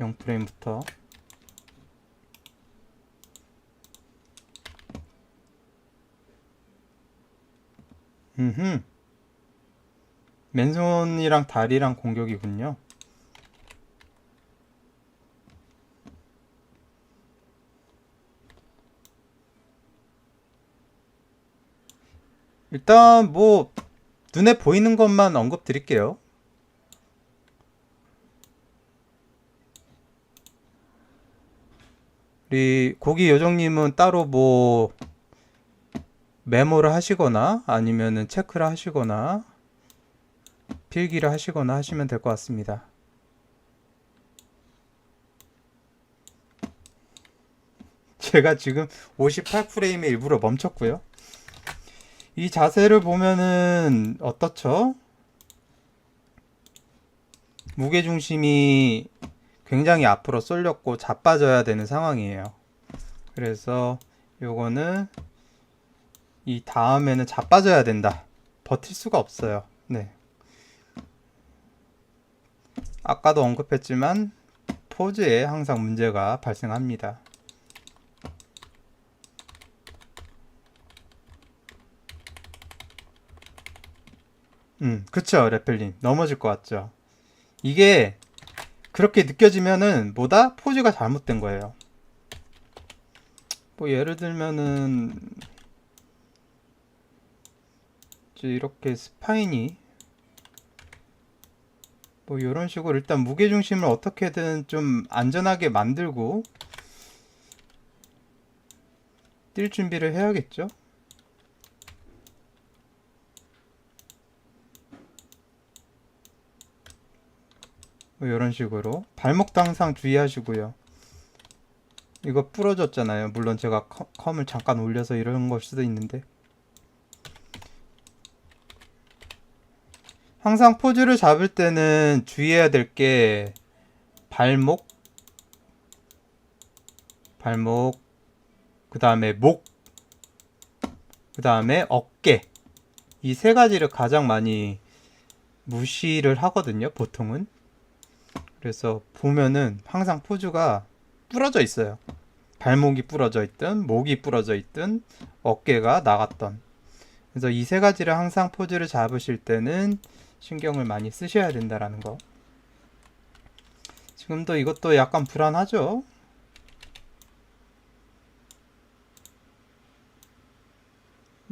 0프레임부터. 음흠. 맨손이랑 다리랑 공격이군요. 일단 뭐 눈에 보이는 것만 언급 드릴게요 우리 고기 요정님은 따로 뭐 메모를 하시거나 아니면은 체크를 하시거나 필기를 하시거나 하시면 될 것 같습니다. 제가 지금 58프레임에 일부러 멈췄고요. 이 자세를 보면은 어떻죠? 무게중심이 굉장히 앞으로 쏠렸고 자빠져야 되는 상황이에요. 그래서 요거는 이 다음에는 자빠져야 된다. 버틸 수가 없어요. 네. 아까도 언급했지만 포즈에 항상 문제가 발생합니다. 음, 그쵸, 레펠린. 넘어질 것 같죠? 이게 그렇게 느껴지면은 뭐다? 포즈가 잘못된 거예요. 뭐 예를 들면은 이렇게 스파인이 뭐 이런 식으로 일단 무게 중심을 어떻게든 좀 안전하게 만들고 뛸 준비를 해야겠죠? 이런 식으로 발목도 항상 주의하시고요. 이거 부러졌잖아요. 물론 제가 컴- 컴을 잠깐 올려서 이런 걸 수도 있는데 항상 포즈를 잡을 때는 주의해야 될 게 발목, 발목, 그 다음에 목, 그 다음에 어깨 이 세 가지를 가장 많이 무시를 하거든요. 보통은 그래서 보면은 항상 포즈가 부러져 있어요. 발목이 부러져 있든 목이 부러져 있든 어깨가 나갔던 그래서 이 세 가지를 항상 포즈를 잡으실 때는 신경을 많이 쓰셔야 된다라는 거. 지금도 이것도 약간 불안하죠?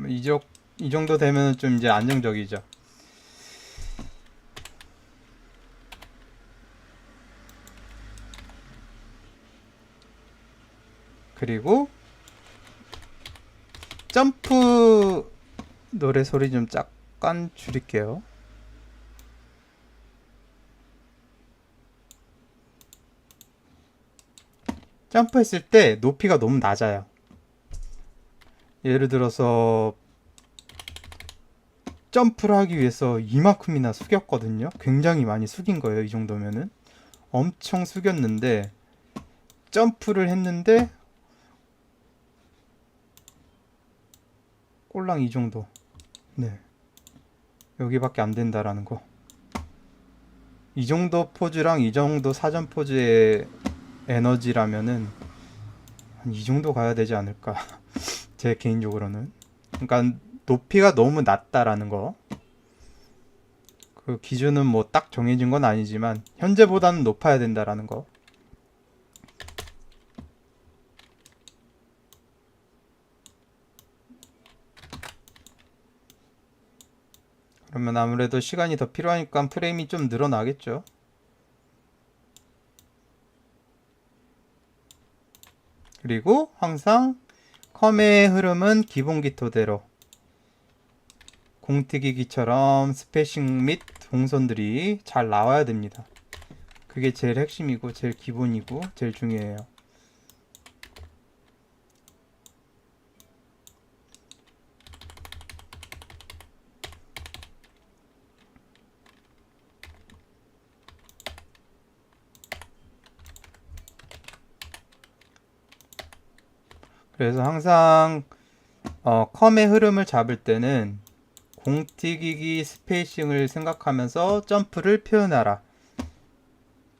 이, 정도 되면 좀 이제 안정적이죠. 그리고 점프 노래 소리 좀 잠깐 줄일게요. 점프했을 때 높이가 너무 낮아요. 예를 들어서 점프를 하기 위해서 이만큼이나 숙였거든요. 굉장히 많이 숙인 거예요. 이 정도면은 엄청 숙였는데 점프를 했는데 꼴랑 이 정도. 네. 여기밖에 안 된다라는 거. 이 정도 포즈랑 이 정도 사전 포즈의 에너지라면은 한 이 정도 가야 되지 않을까. 제 개인적으로는. 그러니까 높이가 너무 낮다라는 거. 그 기준은 뭐 딱 정해진 건 아니지만 현재보다는 높아야 된다라는 거. 그러면 아무래도 시간이 더 필요하니까 프레임이 좀 늘어나겠죠. 그리고 항상 컴의 흐름은 기본기 토대로 공튀기기처럼 스페이싱 및 동선들이 잘 나와야 됩니다. 그게 제일 핵심이고 제일 기본이고 제일 중요해요. 그래서 항상 어, 컴의 흐름을 잡을 때는 공튀기기 스페이싱을 생각하면서 점프를 표현하라.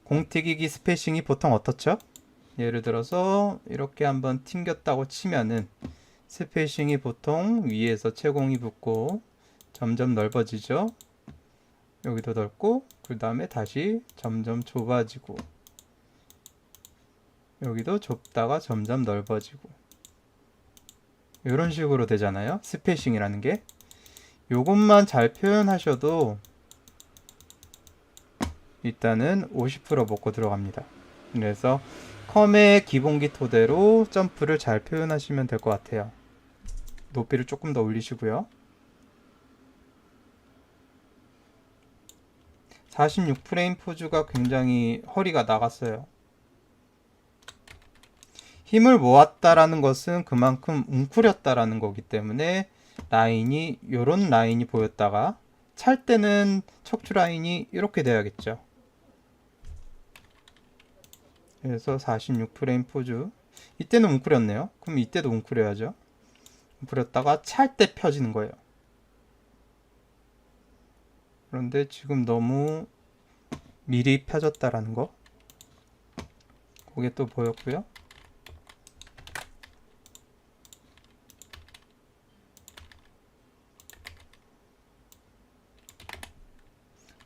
공튀기기 스페이싱이 보통 어떻죠? 예를 들어서 이렇게 한번 튕겼다고 치면은 스페이싱이 보통 위에서 채공이 붙고 점점 넓어지죠. 여기도 넓고 그 다음에 다시 점점 좁아지고 여기도 좁다가 점점 넓어지고 이런 식으로 되잖아요. 스페이싱이라는 게 요것만 잘 표현하셔도 일단은 50% 먹고 들어갑니다. 그래서 컴의 기본기 토대로 점프를 잘 표현하시면 될 것 같아요. 높이를 조금 더 올리시고요. 46프레임 포즈가 굉장히 허리가 나갔어요. 힘을 모았다라는 것은 그만큼 웅크렸다라는 거기 때문에 라인이 요런 라인이 보였다가 찰 때는 척추 라인이 이렇게 돼야겠죠. 그래서 46프레임 포즈 이때는 웅크렸네요. 그럼 이때도 웅크려야죠. 웅크렸다가 찰 때 펴지는 거예요. 그런데 지금 너무 미리 펴졌다라는 거. 그게 또 보였고요.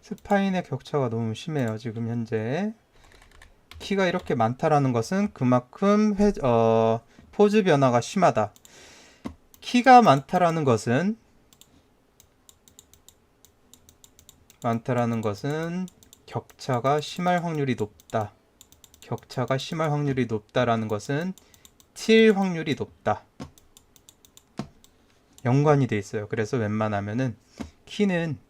스파인의 격차가 너무 심해요. 지금 현재 키가 이렇게 많다라는 것은 그만큼 회, 어, 포즈 변화가 심하다. 키가 많다라는 것은 많다라는 것은 격차가 심할 확률이 높다. 격차가 심할 확률이 높다라는 것은 튈 확률이 높다. 연관이 돼 있어요. 그래서 웬만하면은 키는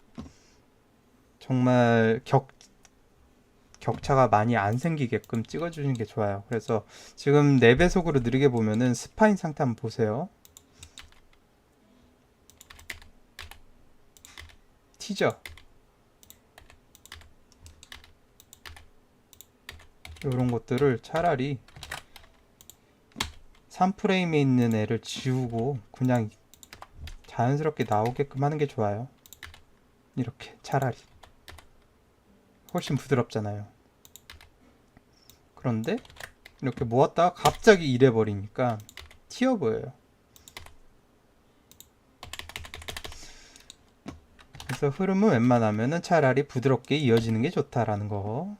정말 격 격차가 많이 안 생기게끔 찍어주는 게 좋아요. 그래서 지금 4배속으로 느리게 보면은 스파인 상태 한번 보세요. 튀죠? 이런 것들을 차라리 3프레임에 있는 애를 지우고 그냥 자연스럽게 나오게끔 하는 게 좋아요. 이렇게 차라리 훨씬 부드럽잖아요. 그런데 이렇게 모았다가 갑자기 이래 버리니까 튀어 보여요. 그래서 흐름은 웬만하면은 차라리 부드럽게 이어지는 게 좋다라는 거.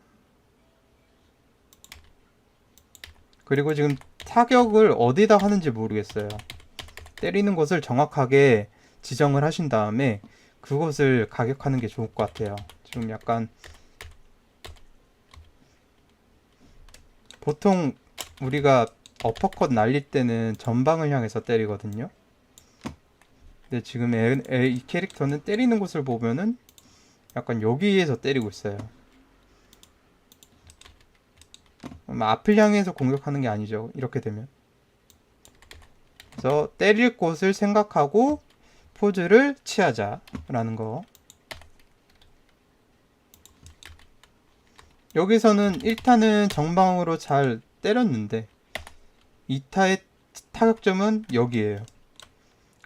그리고 지금 타격을 어디다 하는지 모르겠어요. 때리는 곳을 정확하게 지정을 하신 다음에 그곳을 가격하는 게 좋을 것 같아요. 지금 약간 보통 우리가 어퍼컷 날릴 때는 전방을 향해서 때리거든요. 근데 지금 애, 애, 이 캐릭터는 때리는 곳을 보면은 약간 여기에서 때리고 있어요. 앞을 향해서 공격하는 게 아니죠. 이렇게 되면. 그래서 때릴 곳을 생각하고 포즈를 취하자라는 거. 여기서는 1타는 정방으로 잘 때렸는데 2타의 타격점은 여기에요.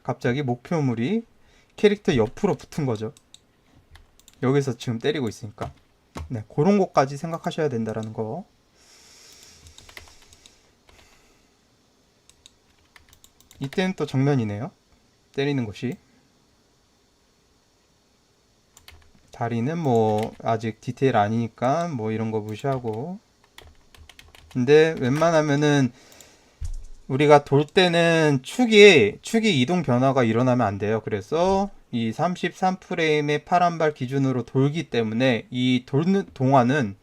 갑자기 목표물이 캐릭터 옆으로 붙은 거죠. 여기서 지금 때리고 있으니까. 네, 그런 것까지 생각하셔야 된다라는 거. 이때는 또 정면이네요. 때리는 곳이. 다리는 뭐 아직 디테일 아니니까 뭐 이런 거 무시하고 근데 웬만하면은 우리가 돌 때는 축이 축이 이동 변화가 일어나면 안 돼요. 그래서 이 33프레임의 파란발 기준으로 돌기 때문에 이 돌는 동안은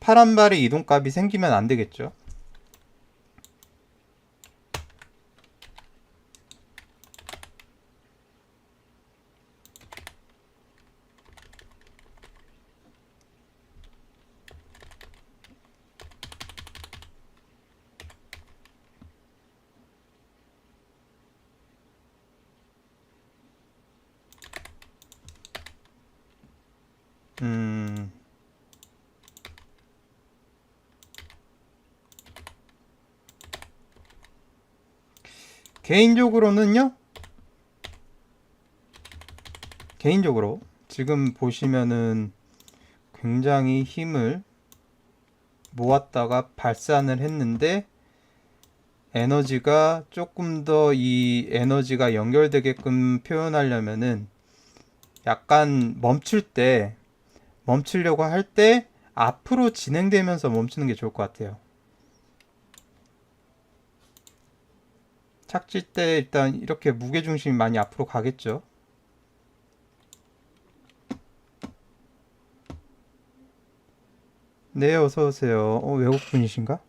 파란발의 이동값이 생기면 안 되겠죠. 음. 개인적으로는요. 개인적으로 지금 보시면은 굉장히 힘을 모았다가 발산을 했는데 에너지가 조금 더 이 에너지가 연결되게끔 표현하려면은 약간 멈출 때 멈추려고 할 때 앞으로 진행되면서 멈추는 게 좋을 것 같아요. 착지 때 일단 이렇게 무게 중심이 많이 앞으로 가겠죠. 네, 어서 오세요. 어, 외국 분이신가?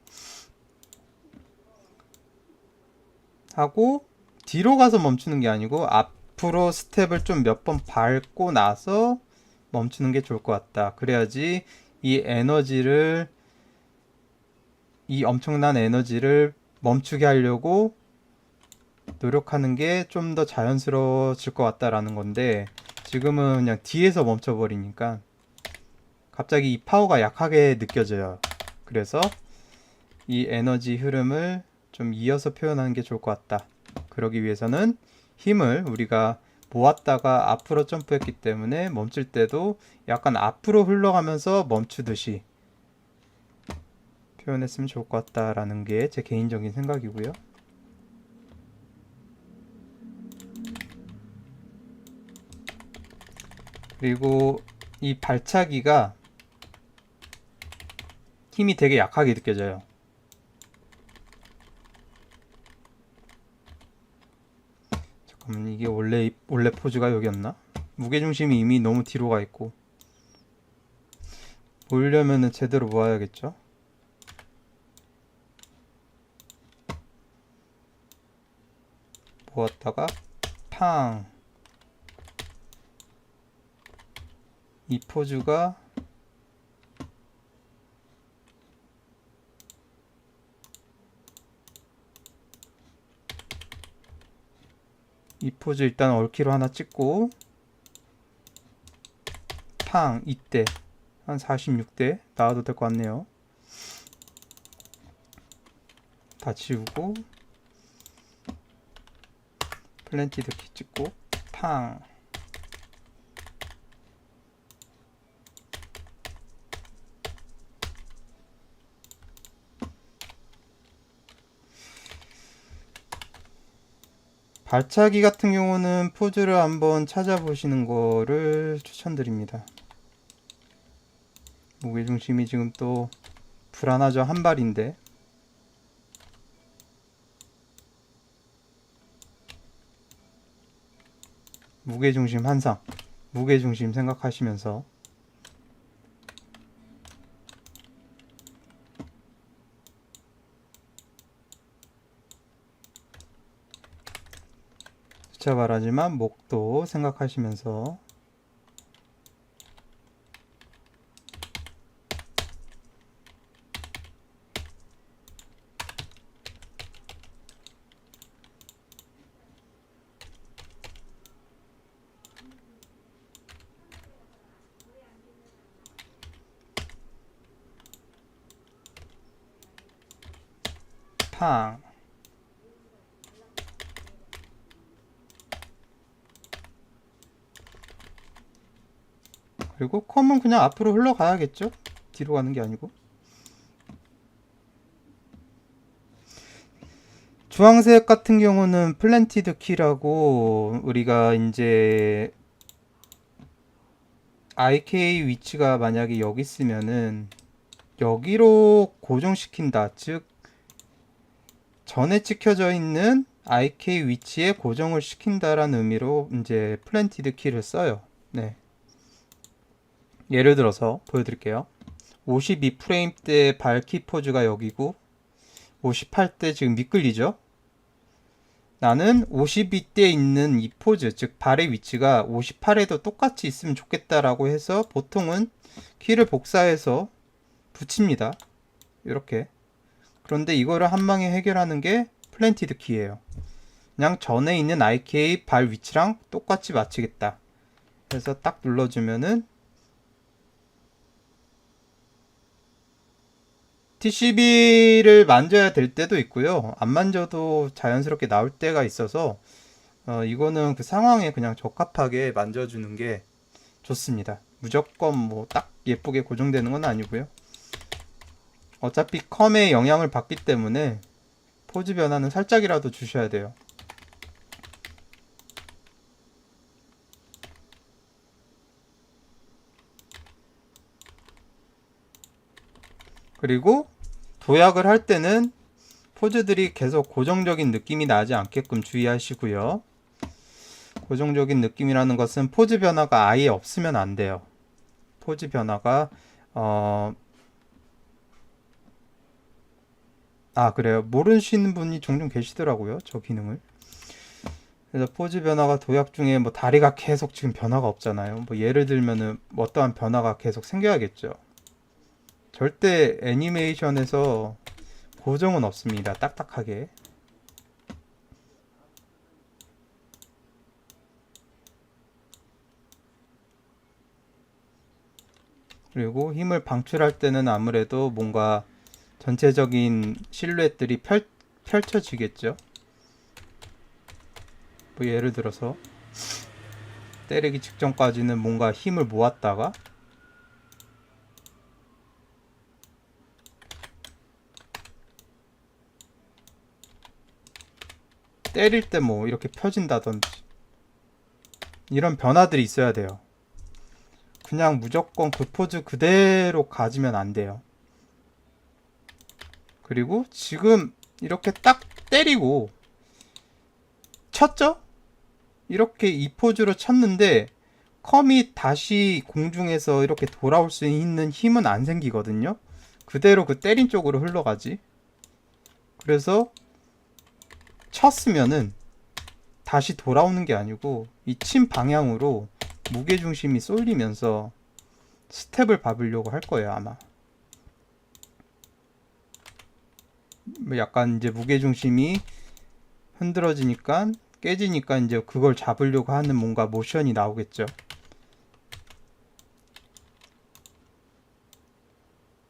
하고 뒤로 가서 멈추는 게 아니고 앞으로 스텝을 좀 몇 번 밟고 나서 멈추는 게 좋을 것 같다. 그래야지 이 에너지를 이 엄청난 에너지를 멈추게 하려고 노력하는 게 좀 더 자연스러워질 것 같다라는 건데 지금은 그냥 뒤에서 멈춰버리니까 갑자기 이 파워가 약하게 느껴져요. 그래서 이 에너지 흐름을 좀 이어서 표현하는 게 좋을 것 같다. 그러기 위해서는 힘을 우리가 모았다가 앞으로 점프했기 때문에 멈출 때도 약간 앞으로 흘러가면서 멈추듯이 표현했으면 좋을 것 같다라는 게 제 개인적인 생각이고요. 그리고 이 발차기가 힘이 되게 약하게 느껴져요. 잠깐만 이게 원래 원래 포즈가 여기였나? 무게 중심이 이미 너무 뒤로 가 있고 보려면은 제대로 모아야겠죠? 모았다가 팡. 이 포즈가 이 포즈 일단 얼키로 하나 찍고 팡 이때. 한 46대 나와도 될 것 같네요. 다 지우고 플랜티드 키 찍고 팡 발차기 같은 경우는 포즈를 한번 찾아보시는 거를 추천드립니다. 무게중심이 지금 또 불안하죠. 한 발인데. 무게중심 한상. 무게중심 생각하시면서 숫자 말하지만 목도 생각하시면서 팡 그리고 컴은 그냥 앞으로 흘러가야겠죠? 뒤로 가는 게 아니고. 주황색 같은 경우는 플랜티드 키라고 우리가 이제 IK 위치가 만약에 여기 있으면은 여기로 고정시킨다. 즉 전에 찍혀져 있는 IK 위치에 고정을 시킨다라는 의미로 이제 플랜티드 키를 써요. 네. 예를 들어서 보여드릴게요. 52프레임 때 발키 포즈가 여기고 58때 지금 미끌리죠? 나는 52때 있는 이 포즈, 즉 발의 위치가 58에도 똑같이 있으면 좋겠다라고 해서 보통은 키를 복사해서 붙입니다. 이렇게. 그런데 이거를 한 방에 해결하는 게 플랜티드 키예요. 그냥 전에 있는 IK 발 위치랑 똑같이 맞추겠다. 그래서 딱 눌러주면은 TCB를 만져야 될 때도 있고요. 안 만져도 자연스럽게 나올 때가 있어서 어, 이거는 그 상황에 그냥 적합하게 만져주는 게 좋습니다. 무조건 뭐 딱 예쁘게 고정되는 건 아니고요. 어차피 컴에 영향을 받기 때문에 포즈 변화는 살짝이라도 주셔야 돼요. 그리고 도약을 할 때는 포즈들이 계속 고정적인 느낌이 나지 않게끔 주의하시고요. 고정적인 느낌이라는 것은 포즈 변화가 아예 없으면 안 돼요. 포즈 변화가 어... 아 그래요 모르시는 분이 종종 계시더라고요 저 기능을 그래서 포즈 변화가 도약 중에 뭐 다리가 계속 지금 변화가 없잖아요 뭐 예를 들면은 뭐 어떠한 변화가 계속 생겨야겠죠 절대 애니메이션에서 고정은 없습니다 딱딱하게 그리고 힘을 방출할 때는 아무래도 뭔가 전체적인 실루엣들이 펼, 펼쳐지겠죠. 뭐 예를 들어서 때리기 직전까지는 뭔가 힘을 모았다가 때릴 때 뭐 이렇게 펴진다든지 이런 변화들이 있어야 돼요. 그냥 무조건 그 포즈 그대로 가지면 안 돼요. 그리고 지금 이렇게 딱 때리고 쳤죠? 이렇게 이 포즈로 쳤는데 컴이 다시 공중에서 이렇게 돌아올 수 있는 힘은 안 생기거든요. 그대로 그 때린 쪽으로 흘러가지. 그래서 쳤으면은 다시 돌아오는 게 아니고 이친 방향으로 무게 중심이 쏠리면서 스텝을 밟으려고 할 거예요 아마. 뭐 약간 이제 무게 중심이 흔들어지니까 깨지니까 이제 그걸 잡으려고 하는 뭔가 모션이 나오겠죠.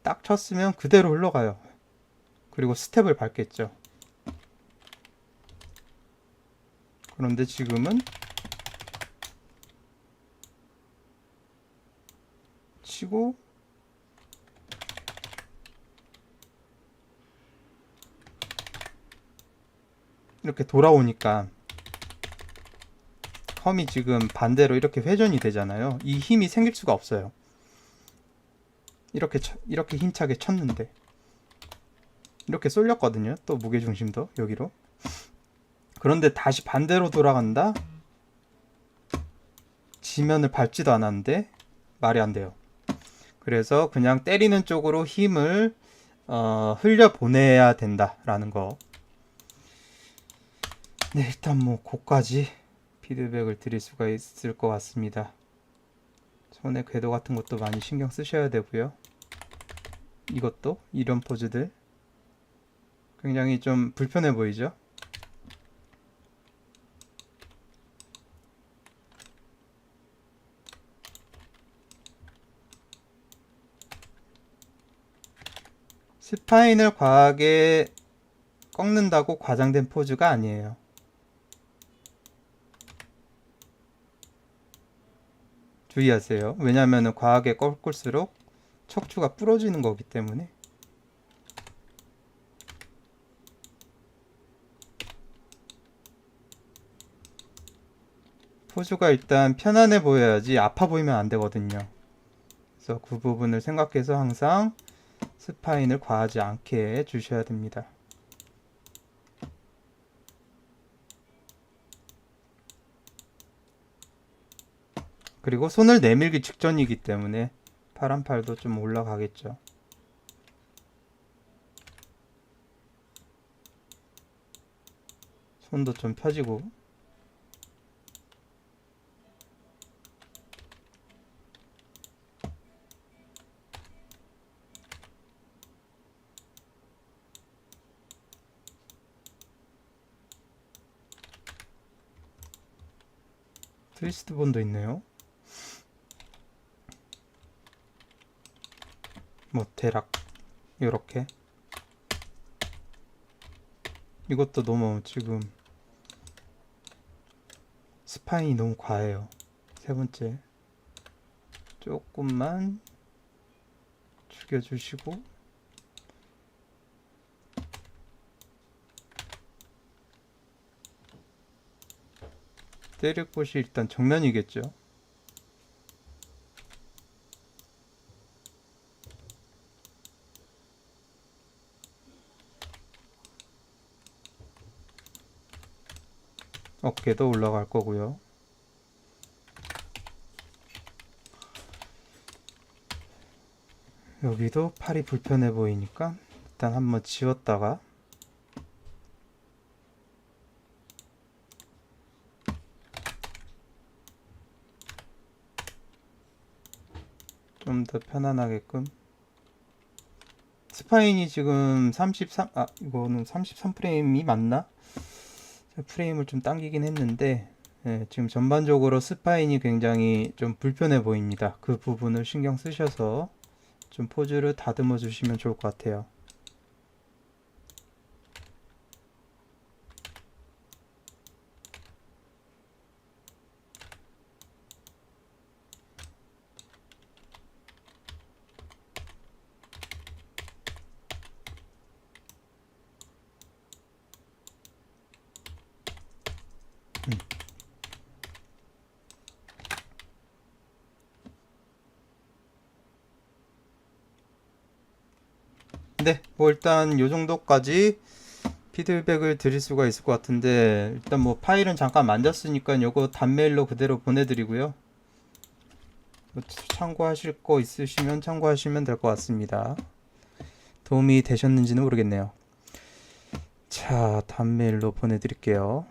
딱 쳤으면 그대로 흘러가요. 그리고 스텝을 밟겠죠. 그런데 지금은 치고 이렇게 돌아오니까 컴이 지금 반대로 이렇게 회전이 되잖아요. 이 힘이 생길 수가 없어요. 이렇게 쳐, 이렇게 힘차게 쳤는데 이렇게 쏠렸거든요. 또 무게 중심도 여기로. 그런데 다시 반대로 돌아간다. 지면을 밟지도 않았는데 말이 안 돼요. 그래서 그냥 때리는 쪽으로 힘을 어, 흘려 보내야 된다라는 거. 네, 일단 뭐 고까지 피드백을 드릴 수가 있을 것 같습니다. 손의 궤도 같은 것도 많이 신경 쓰셔야 되고요. 이것도 이런 포즈들 굉장히 좀 불편해 보이죠? 스파인을 과하게 꺾는다고 과장된 포즈가 아니에요. 주의하세요. 왜냐하면 과하게 꺾을수록 척추가 부러지는 거기 때문에 포즈가 일단 편안해 보여야지 아파 보이면 안 되거든요. 그래서 그 부분을 생각해서 항상 스파인을 과하지 않게 주셔야 됩니다. 그리고 손을 내밀기 직전이기 때문에 파란 팔도 좀 올라가겠죠. 손도 좀 펴지고 트위스트 본도 있네요. 뭐 대략 이렇게 이것도 너무 지금 스파인이 너무 과해요. 세 번째 조금만 죽여주시고 때릴 곳이 일단 정면이겠죠. 어깨도 올라갈 거고요. 여기도 팔이 불편해 보이니까 일단 한번 지웠다가 좀 더 편안하게끔 스파인이 지금 33, 아, 이거는 33프레임이 맞나? 프레임을 좀 당기긴 했는데, 예, 지금 전반적으로 스파인이 굉장히 좀 불편해 보입니다. 그 부분을 신경 쓰셔서 좀 포즈를 다듬어 주시면 좋을 것 같아요. 네, 뭐 일단 요 정도까지 피드백을 드릴 수가 있을 것 같은데 일단 뭐 파일은 잠깐 만졌으니까 요거 단메일로 그대로 보내드리고요. 뭐 참고하실 거 있으시면 참고하시면 될 것 같습니다. 도움이 되셨는지는 모르겠네요. 자, 단메일로 보내드릴게요.